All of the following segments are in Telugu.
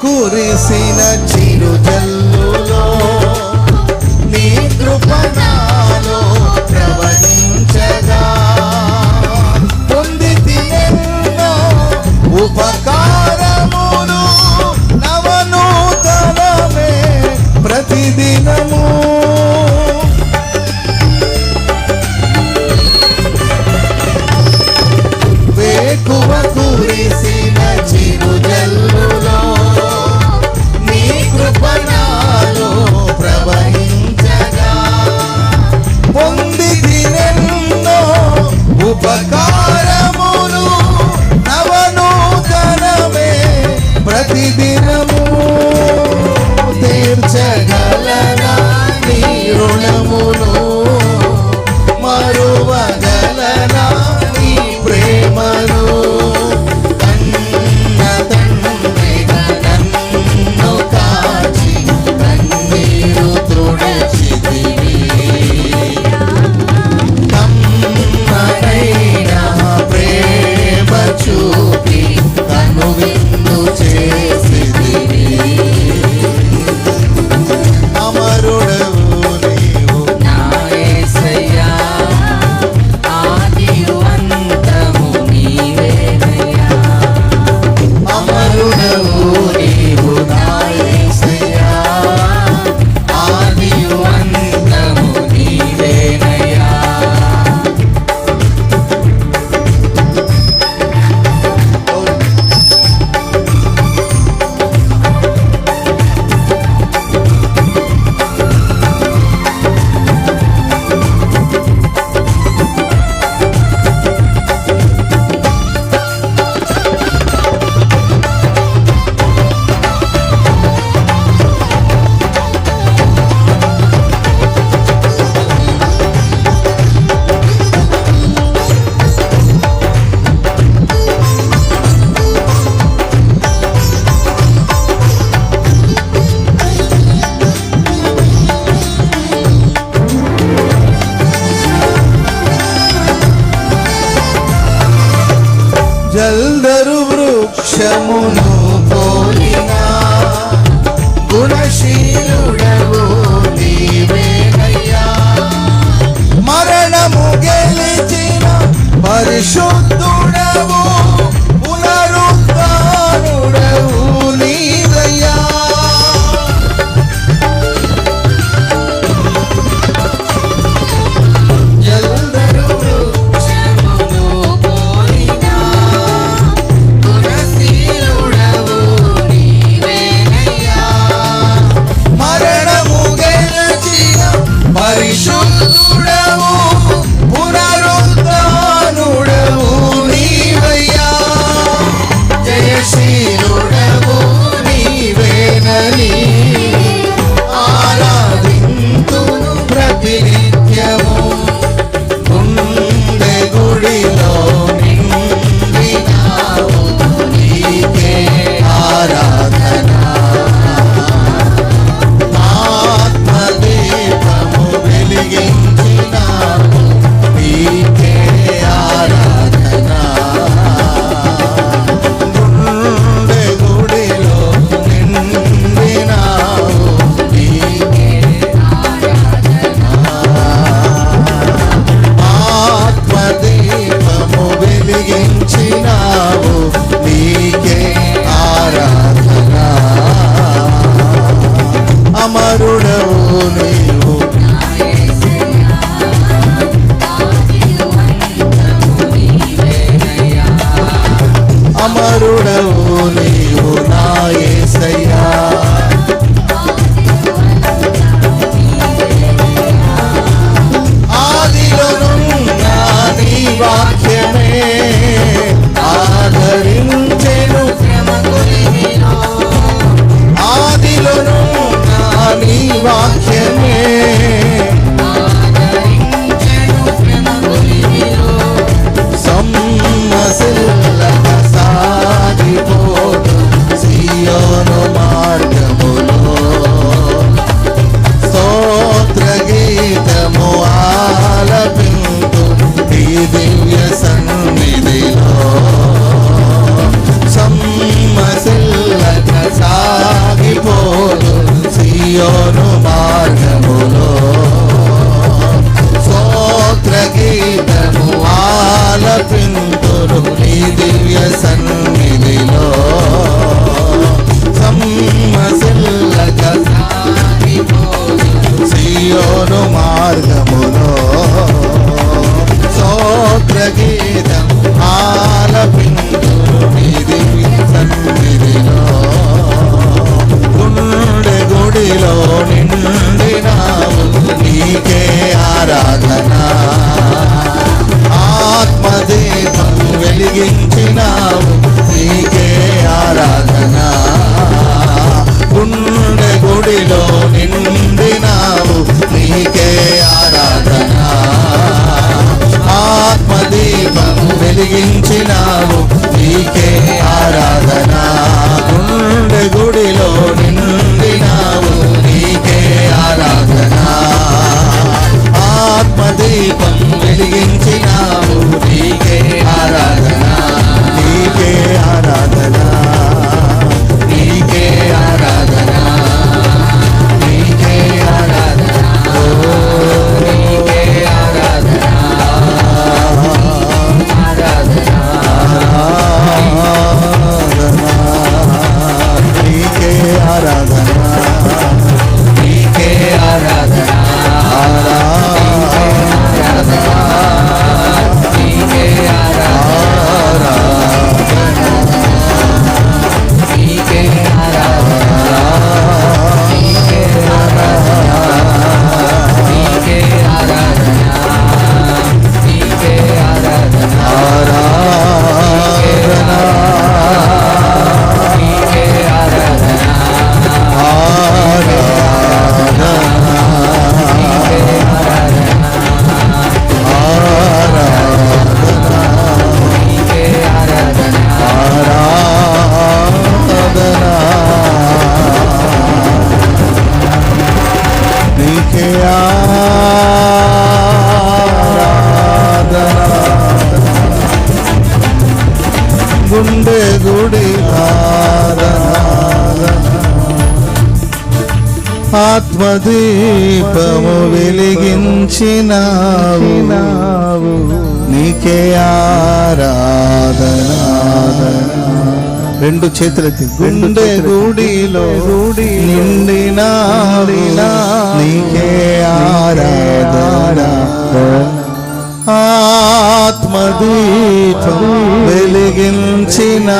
కురిసిన చిరుజల్ల వృక్షమును 三 ఆత్మదీపము వెలిగించినావు. నీకే ఆరాధన. రెండు చేతులెత్తి గుండె గుడిలో గుడి నిండినా నీకే ఆరాధన. ఆత్మదీపం వెలిగించిన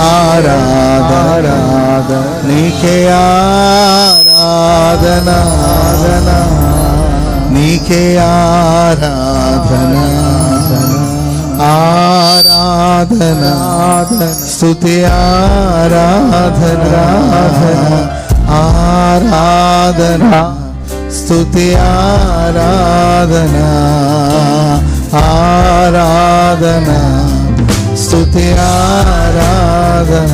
ఆరాధన. నీకే ఆరాధన నీకే ఆరాధన ఆరాధన స్తుతి ఆరాధన ఆరాధన స్తుతి ఆరాధన ఆరాధన స్తుతి ఆరాధన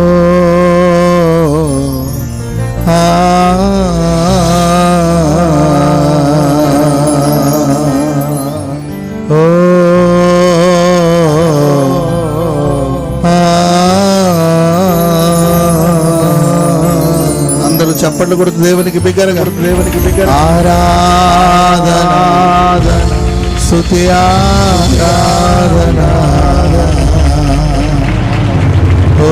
கொடுத்து தேவனுக்கு பிக்கரங்க தேவனுக்கு பிக்கர ஆராதனாதன சுத்தியாராதனா ஓ